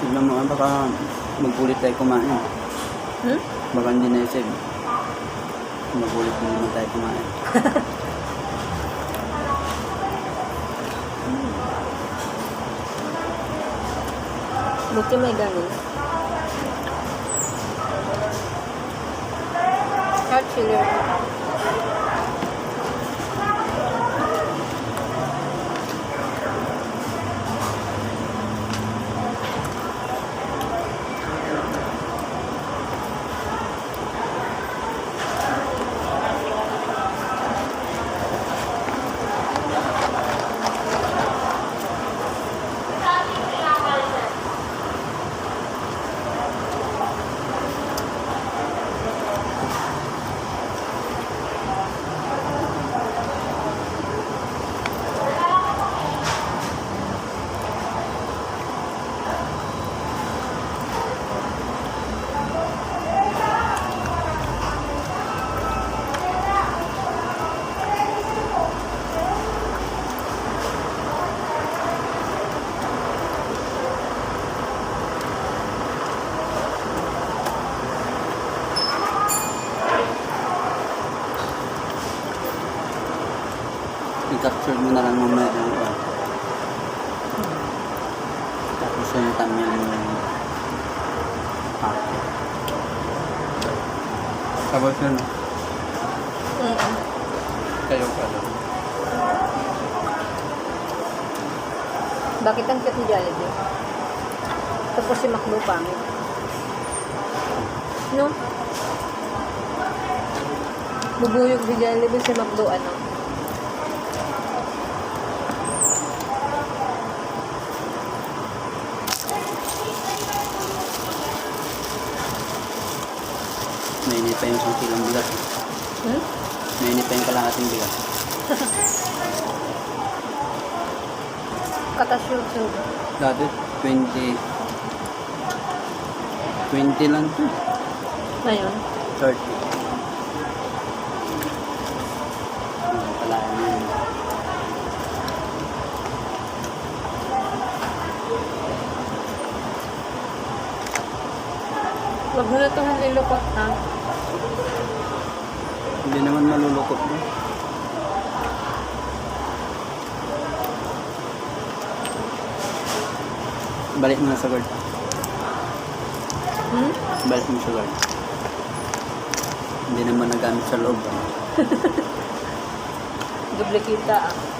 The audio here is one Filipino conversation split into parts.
Tignan mo, ah, baka magpulit tayo kumain. Hmm? Baka hindi na isip. Magulit na naman tayo kumain. Buti may ganun. Hot chili. I-capture mo na lang mamaya yung iba. Tapos yung tamya yung pack. Tapos yun, Mm-mm. kayo ka lang. Bakit ang cute ni Jollibee? Tapos si Macdo pangit. No? Bubuyog si Jollibee si Macdo ano? Mainit pa yung isang kilong bigas. Hmm? Mainit pa yung kalahating bigas. Katasuso. Dati, 20... 20 lang to. Ngayon? 30. Yung kalahan yun. Huwag mo na itong ilukot ha. Hindi naman malulukot mo. Balik mo na sa guard. Hmm? Balik mo sa guard. Hindi naman nagamit sa loob. Doble kita ah.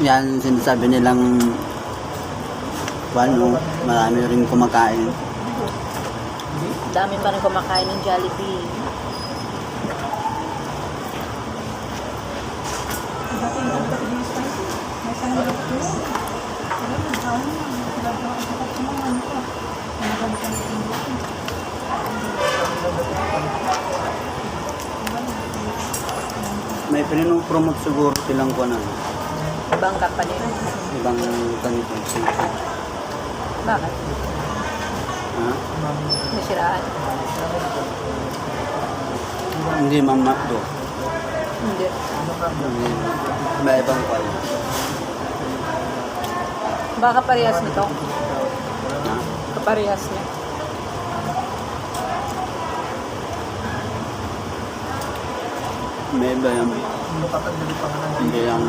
Yan sinasabi nilang ano, marami rin kumakain. Dami pa rin kumakain ng Jollibee. May pininopromote siguro silang na Ibang company. ibang ganito. Bakit? Ha? Nasiraan? Hindi mamakdo. Hindi. Hindi. May ibang kwal. Baka parehas nito. Ha? Kaparehas niya. May iba yung hindi lang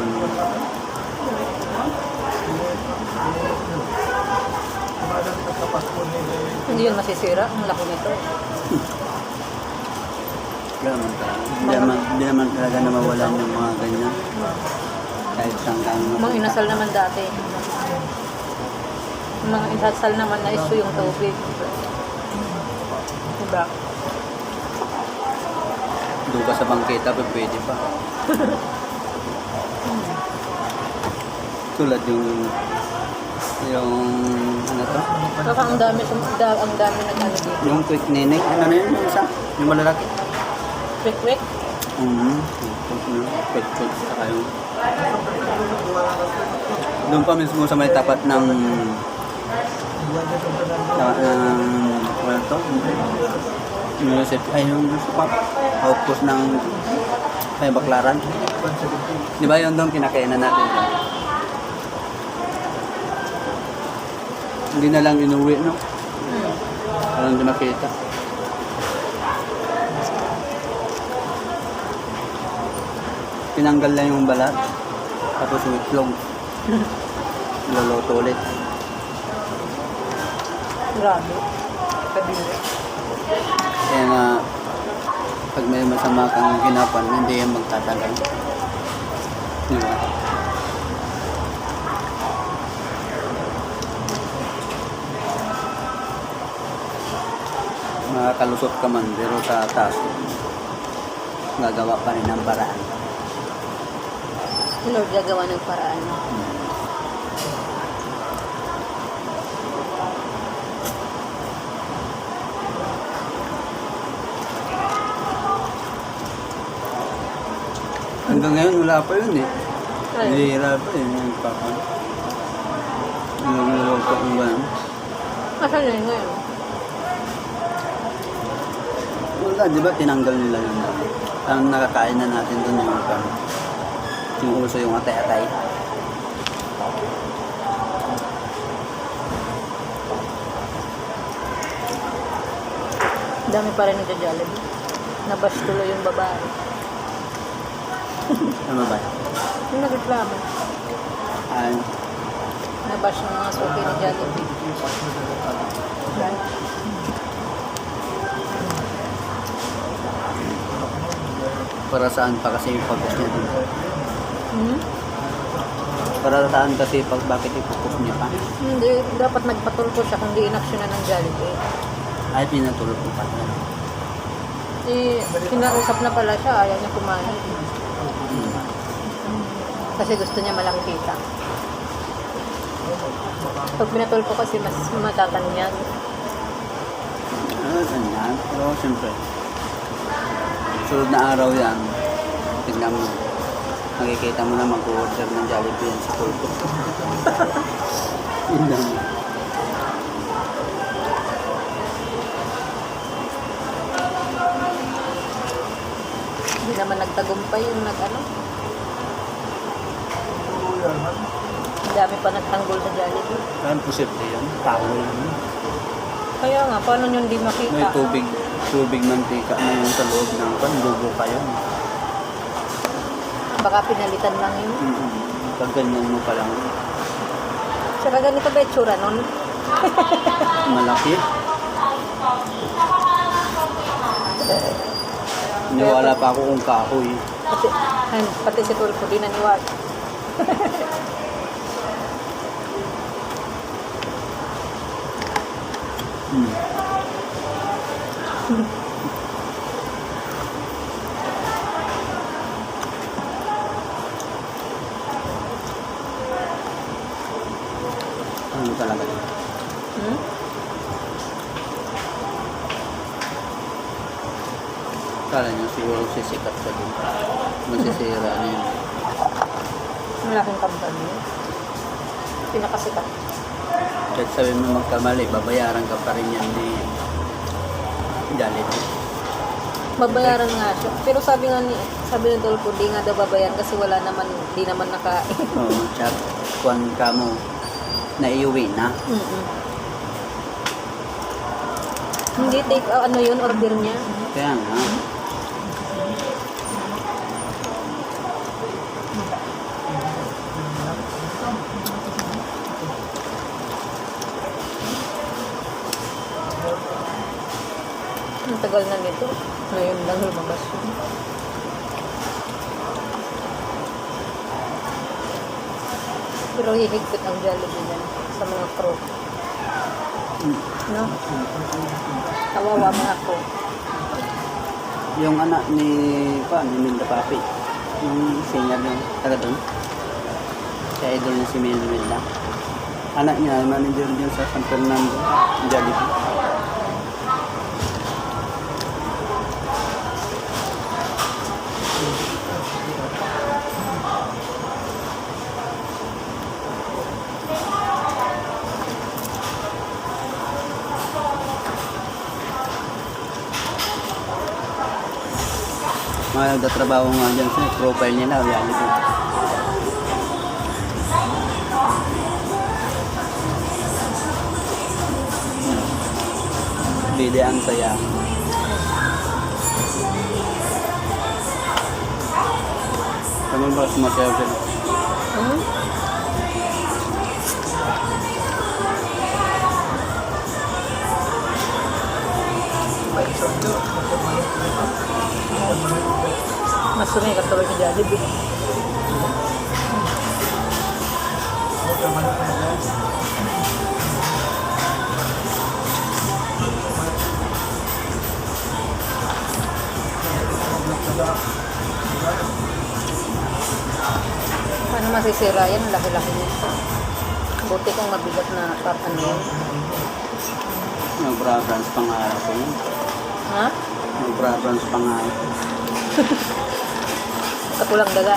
Hindi yun masisira. Ang laki nito. Naman talaga. Hindi naman, hindi naman talaga na mawalan yung mga ganyan. Kahit saan kang Mga inasal naman dati. Mga inasal naman na iso yung tubig. Diba? Duga sa bangketa, pwede pa. Tulad yung yung ano to? Saka ang dami, da- ang dami nag ano dito. Yung quick ninik. Ano na yun? Yung isa? Yung malalaki? Quick quick. Yung quick, quick. Saka yung Doon pa mismo sa may tapat ng sa, ng ano to? Municipal, ay yung municipal, outpost ng may baklaran. Di ba yun doon kinakainan natin? Hindi na lang inuwi, no? Hmm. Parang hindi makita. Tinanggal lang yung balat. Tapos yung itlog. Luluto ulit. Grabe. Kadiri. Kaya nga, pag may masama kang ginapan, hindi yan magtatagal. Di ba? Makakalusot ka man, pero sa taas, gagawa pa rin ng paraan. Lord, gagawa ng paraan. Hanggang ngayon, wala pa yun eh. Nahihira pa eh, yung papa. Niluluto kung gano'n. asan na yun ngayon? Wala, di ba tinanggal nila yun? Ang nakakain na natin doon yung pan. Yung uso yung atay-atay. Dami pa rin nagja-jollibee. Nabash tuloy yung babae. Ano ba? Yung nagreklamo. Ay, Nabash ng mga suki ni Jollibee. Para saan pa kasi yung focus niya doon? Hmm? Para saan kasi pag bakit i-focus niya pa? Hindi, dapat nagpatulpo siya kung di inaksyonan ng Jollibee. Ay, pinatulog ko pa niya. Eh, kinausap na pala siya, ayaw niya kumain. Hmm. Kasi gusto niya malaki kita. Pag pinatulpo kasi mas matatanyag. Ah, ganyan. Pero siyempre, sunod na araw yan, tignan mo. Makikita mo na mag-order ng Jollibee yan sa Pulpo. Yun lang. Hindi naman nagtagumpay yung nag-ano. Ang dami pa nagtanggol sa Jollibee. Saan posible yun? Tao lang. yun. Kaya nga, paano nyo hindi May makita? tubig, tubig mantika na yun sa loob ng pan, dugo pa yun. Baka pinalitan lang yun. Mm-hmm. Pag ganyan mo pa lang, Saka ganito ba yung tsura nun? malaki. Niwala pa ako kung kahoy. Pati, ay, pati si Tulfo di naniwag. Hmm. Ano talaga yun? Hmm? Kala niyo siguro sisikat sa din. Masisira niya. yun. Malaking company. Pinakasikat. Kahit sabihin mo magkamali, babayaran ka pa rin yan ni Jollibee. Babayaran nga siya. Pero sabi nga ni, sabi ng Tulfo, di nga daw babayaran kasi wala naman, di naman nakain. Oo, oh, chat. Kuan ka mo, naiuwi na. Mm-mm. Hindi take, uh, ano yun, order niya. Kaya nga. Tagal na nito. Ngayon lang lumabas yun. Pero hihigpit ang Jollibee yan sa mga crew. No? Kawawa mga crew. Yung anak ni, pa, ni Milda Papi. Yung singer yung taga doon. Si idol niya si Mil Milda. Anak niya, manager niya sa San Fernando, Jollibee. Nagtatrabaho nga dyan sa profile nila, reality. Bide ang saya. Kamu ba sumasayaw sila? Hmm? Mas sumi katulad ni Jollibee. Paano masisira yan? Laki-laki nito. Buti kong mabigat na top ano yun. Nag-bra-branch pangarap ko yun. Ha? Nag-bra-branch pangarap. Sa pulang daga.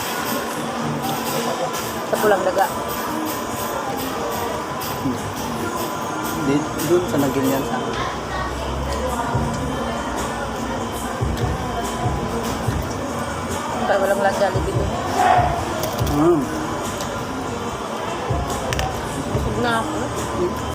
Pulang daga. Di, doon sa Nagilian sa Kaya walang lang Jollibee doon. Hmm. Busog na ako.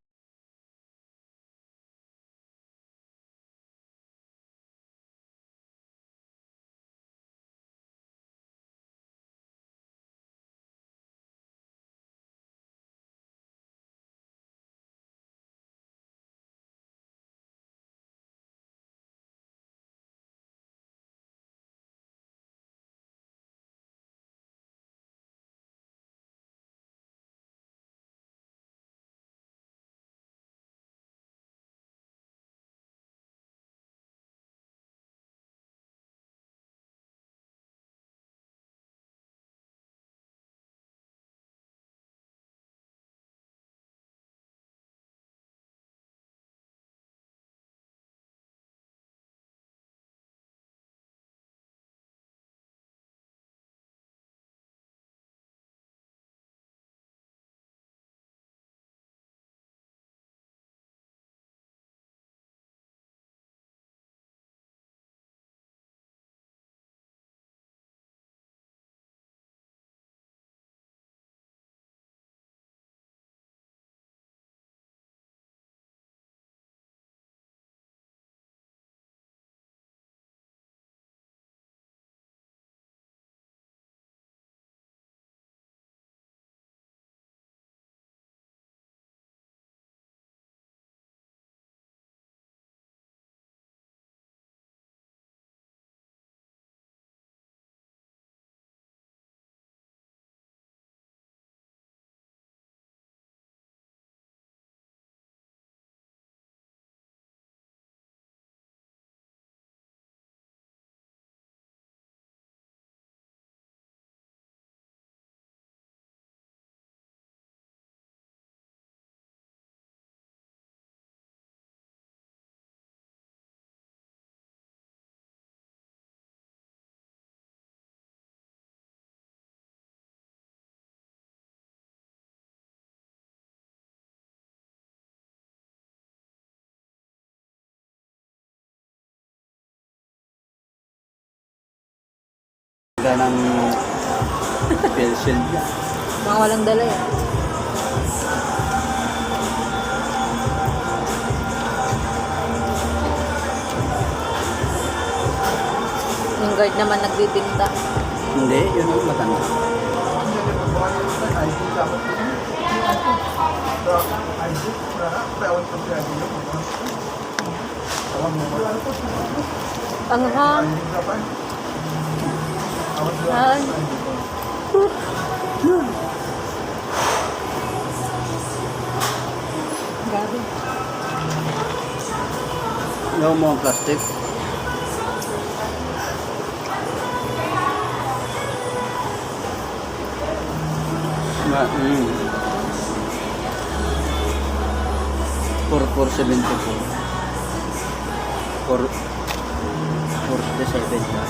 Ganang pension. Mga walang dala yan. Yung guard naman nagbibinta. Hindi, yun ang matanda. Panghang. Ay. Grabe. Ayaw mo ang plastic. Ma, mm. 4474. 4 47 ka.